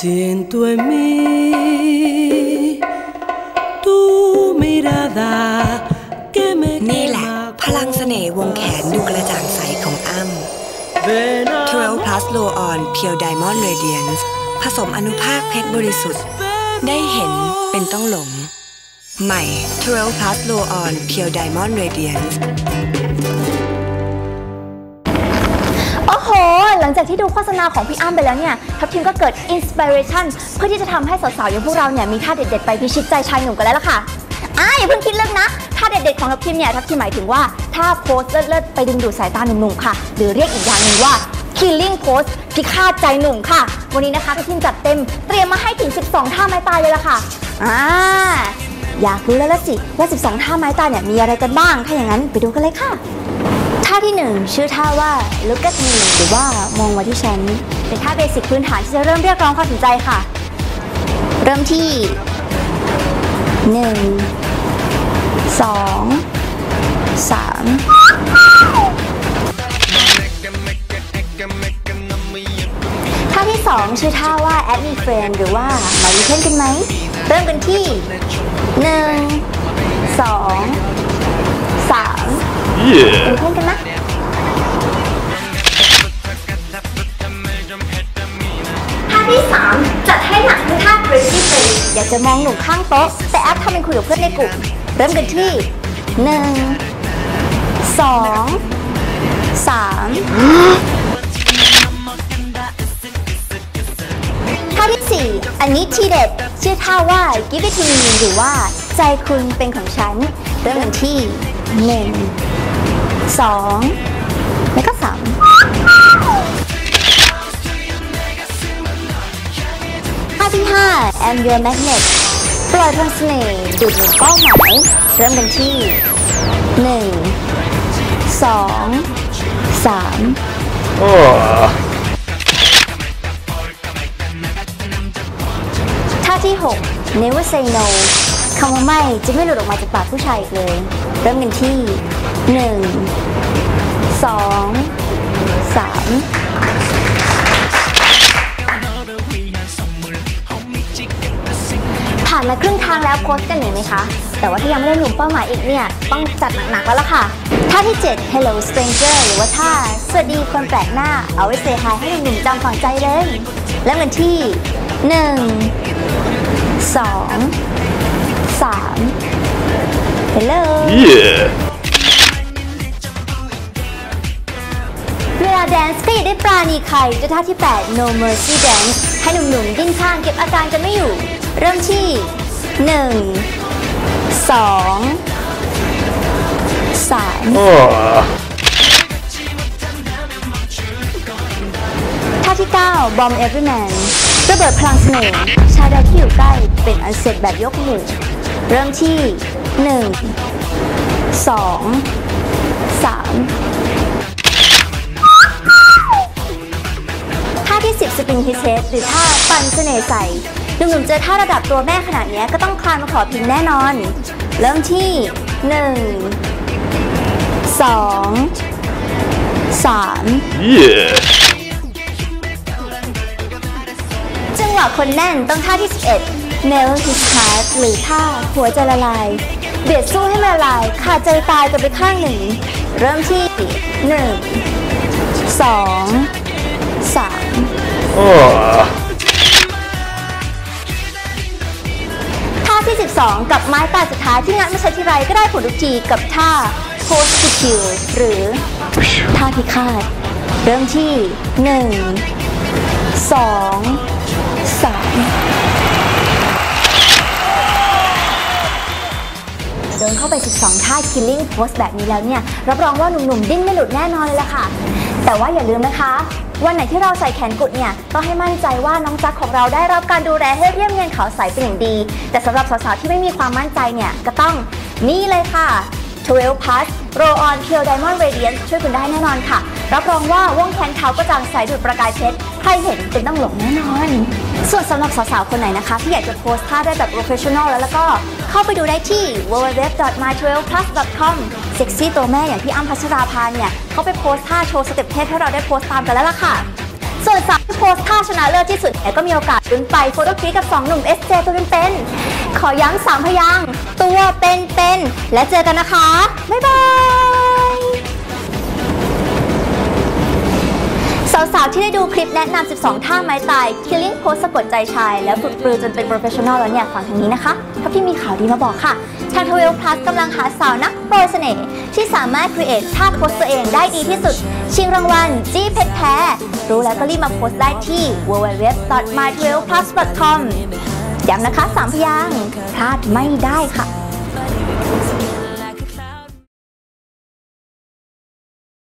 Siento en mí tu mirada que me นี่แหละ quema พลังเสน่ห์วงแขนดูกระจ่างใสของอ้ำ Ven a 12 plus Low On Pure Diamond Radiance ผสมอนุภาคเพชรบริสุทธิ์ ได้เห็นเป็นต้องหลง ใหม่12 plus Low On Pure Diamond Radiance หหลังจากที่ดูโฆษณาของพี่อ้ำไปแล้วเนี่ยทัพทีมก็เกิดอินสปิเรชันเพื่อที่จะทำให้สาวๆอย่างพวกเราเนี่ยมีท่าเด็ดๆไปพิชิตใจชายหนุ่มกันแล้วล่ะค่ะอ่าอย่าเพิ่งคิดเลิกนะท่าเด็ดๆของทัพทีมเนี่ยทัพทีมหมายถึงว่าท่าโพสเลิศๆไปดึงดูดสายตาหนุ่มๆค่ะ หรือเรียกอีกอย่างหนึ่งว่า killing pose พิฆาตใจหนุ่มค่ะ วันนี้นะคะทัพทีมจัดเต็มเตรียมมาให้ถึง 12 ท่าไม้ตายเลยล่ะค่ะอ่าอยากรู้แล้วละสิว่า 12 ท่าไม้ตายเนี่ยมีอะไรกันบ้าง ถ้าอย่างนั้นไปดูกันเลยค่ะ ท่าที่หนึ่งชื่อท่าว่า look at me หรือว่ามองมาที่ฉัน เป็นท่าเบสิกพื้นฐานที่จะเริ่มเรียกร้องความสนใจค่ะ เริ่มที่หนึ่งสองสามท่าที่สองชื่อท่าว่า add me friend หรือว่ามาดีเพื่อนกันไหม เริ่มกันที่หนึ่งส 3 จัดให้หนักให้ท่า Crazy Face อยากจะมองหนุ่มข้างโต๊ะ แต่แอปทำเป็นคุยกับเพื่อนในกลุ่ม เริ่มกันที่ 1 2 3ท่าที่ 4 อันนี้ทีเด็ด ชื่อท่าว่า Give it to me หรือว่า ใจคุณเป็นของฉัน เริ่มกันที่ 1 2 ที่5 I'm your magnet ปล่อยพลังเสน่ห์ดูดหนุนเป้าหมายเริ่มกันที่ 1 2 3โอ้ท่าที่ 6 Never Say No คำว่าไม่จะไม่หลุดออกมาจากปากผู้ชายอีกเลย เริ่มกันที่ 1 โพสต์กันหนึ่งไหมคะ แต่ว่าถ้ายังไม่ได้หนุ่มเป้าหมายอีกเนี่ย ต้องจัดหนักๆแล้วล่ะค่ะ ท่าที่ 7 Hello Stranger หรือว่าท่า สวัสดีคนแปลกหน้า เอาไว้เซฮายให้หนุ่มๆจำฝังใจเลยเริ่มกันที่ 1 2 3 Hello Yeah. เวลาแดนซ์ก็อย่าได้ปราณีใครด้วยท่าที่ 8 No Mercy Dance ให้หนุ่มๆดิ้นข้างเก็บอาการกันไม่อยู่ เริ่มที่ 1 2 3 Oh. ท่าที่9 Bomb Everyman ระเบิดพลังเสน่ห์ชายใดที่อยู่ใกล้เป็นอันเสร็จแบบยกมือเริ่มที่1 2 3ท่าที่10 Spin His Head หรือท่าปั่นเสน่ห์ใส่ หนุ่มๆเจอท่าระดับตัวแม่ขนาดเนี้ยก็ต้องคลานมาขอพิงแน่นอน เริ่มที่ 1 2 3 Yeah. จังหวะคนแน่นต้องท่าที่ 11 Melt His Heart หรือท่าหัวใจละลาย เบียดสู้ให้มันละลาย ขาดใจตายกันไปข้างหนึ่ง เริ่มที่ 1 2 3 Oh. 2 กับไม้ตายสุดท้ายที่งัดมาใช้ทีไรก็ได้ผลทุกทีกับท่า Post to Kill หรือท่าพิฆาต เริ่มที่ 1 2 3เดินเข้าไป 12 ท่า killing pose แบบนี้แล้วเนี่ย รับรองว่าหนุ่มๆ ดิ้นไม่หลุดแน่นอนเลยล่ะค่ะ แต่ว่าอย่าลืมนะคะ วันไหนที่เราใส่แขนกุดเนี่ยต้องให้มั่นใจว่าน้องจักของเราได้รับการดูแลให้เรียบเนียนขาวใสเป็นอย่างดี แต่สำหรับสาวๆที่ไม่มีความมั่นใจเนี่ยก็ต้องนี่เลยค่ะ12 plus roll on pure diamond radiance ช่วยคุณได้แน่นอนค่ะ รับรองว่าวงแขนขาวกระจ่างใสดูดประกายเพชรใครเห็นเป็นต้องหลงแน่นอน ส่วนสำหรับสาวๆ คนไหนนะคะ ที่อยากจะโพสท่าได้แบบ professional แล้วแล้วก็เข้าไปดูได้ที่ www.my12plus.com ซ็กซี่ตัวแม่อย่างพี่อ้ำพัชราภาเนี่ยเขาไปโพสท่าโชว์สเต็ปเทพให้เราได้โพสตามกันแล้วล่ะค่ะ ส่วนสาวที่โพสท่าชนะเลิศที่สุดเนี่ก็มีโอกาสลุ้นไปโฟโต้คลิกกับ 2 หนุ่ม SJ ตัวเป็นๆขอย้ำสามพยางตัวเป็นๆและเจอกันนะคะ บ๊ายบายาวๆ ที่ได้ดูคลิปแนะนำ 12 ท่าไม้ตาย Killing Pose สะกดใจชาย แล้วฝึกปรือจนเป็น professional แล้วเนี่ยฟังทางนี้นะคะถ้าพี่มีข่าวดีมาบอกค่ะทาง12 plus กำลังหาสาวนักโปรยเสน่ห์ที่สามารถ create ท่าโพสตัวเองได้ดีที่สุด ชิงรางวัล จี้เพชรแท้ รู้แล้วก็รีบมาโพสได้ที่ www.my12plus.com ย้ำนะคะ3พยางพลาดไม่ได้ค่ะ